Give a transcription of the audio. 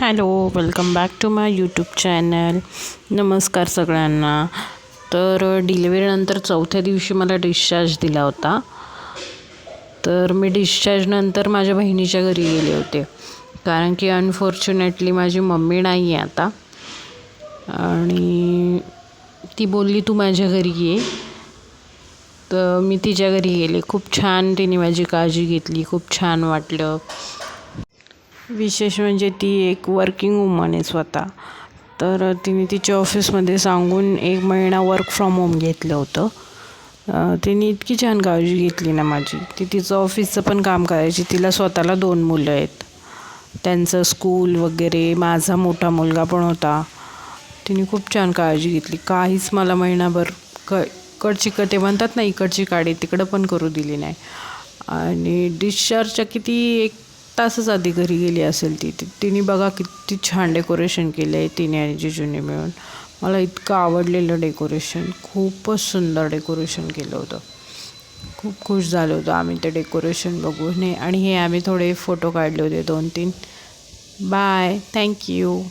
Hello welcome back to my YouTube channel. नमस्कार सगळ्यांना. तर डिलिव्हरीनंतर चौथ्या दिवशी मला डिस्चार्ज दिला होता. तर मी डिस्चार्जनंतर माझ्या बहिणीच्या घरी गेले होते. कारण की अनफॉर्च्युनेटली माझी मम्मी नाही आहे आता. आणि ती बोलली तू माझ्या घरी ये. तर मी तिच्या घरी गेले. खूप छान तिने माझी काळजी घेतली. खूप छान वाटलं. विशेष म्हणजे ती एक वर्किंग वुमन आहे स्वतः. तर तिने तिच्या ऑफिसमध्ये सांगून एक महिना वर्क फ्रॉम होम घेतलं होतं. तिने इतकी छान काळजी घेतली ना माझी. ती तिचं ऑफिसचं पण काम करायची. तिला स्वतःला दोन मुलं आहेत. त्यांचं स्कूल वगैरे माझा मोठा मुलगा पण होता. तिने खूप छान काळजी घेतली. काहीच मला महिनाभर क इकडची क ते म्हणतात ना इकडची काडी तिकडं पण करू दिली नाही. आणि डिस्चार्जच्या किती एक तासच आधी घरी गेली असेल ती. तिने बघा किती छान डेकोरेशन केलं आहे तिने आणि जिजूने मिळून. मला इतकं आवडलेलं डेकोरेशन खूपच सुंदर डेकोरेशन केलं होतं. खूप खुश झालो होतो आम्ही ते डेकोरेशन बघून. आणि हे आम्ही थोडे फोटो काढले होते दोन तीन बाय थँक्यू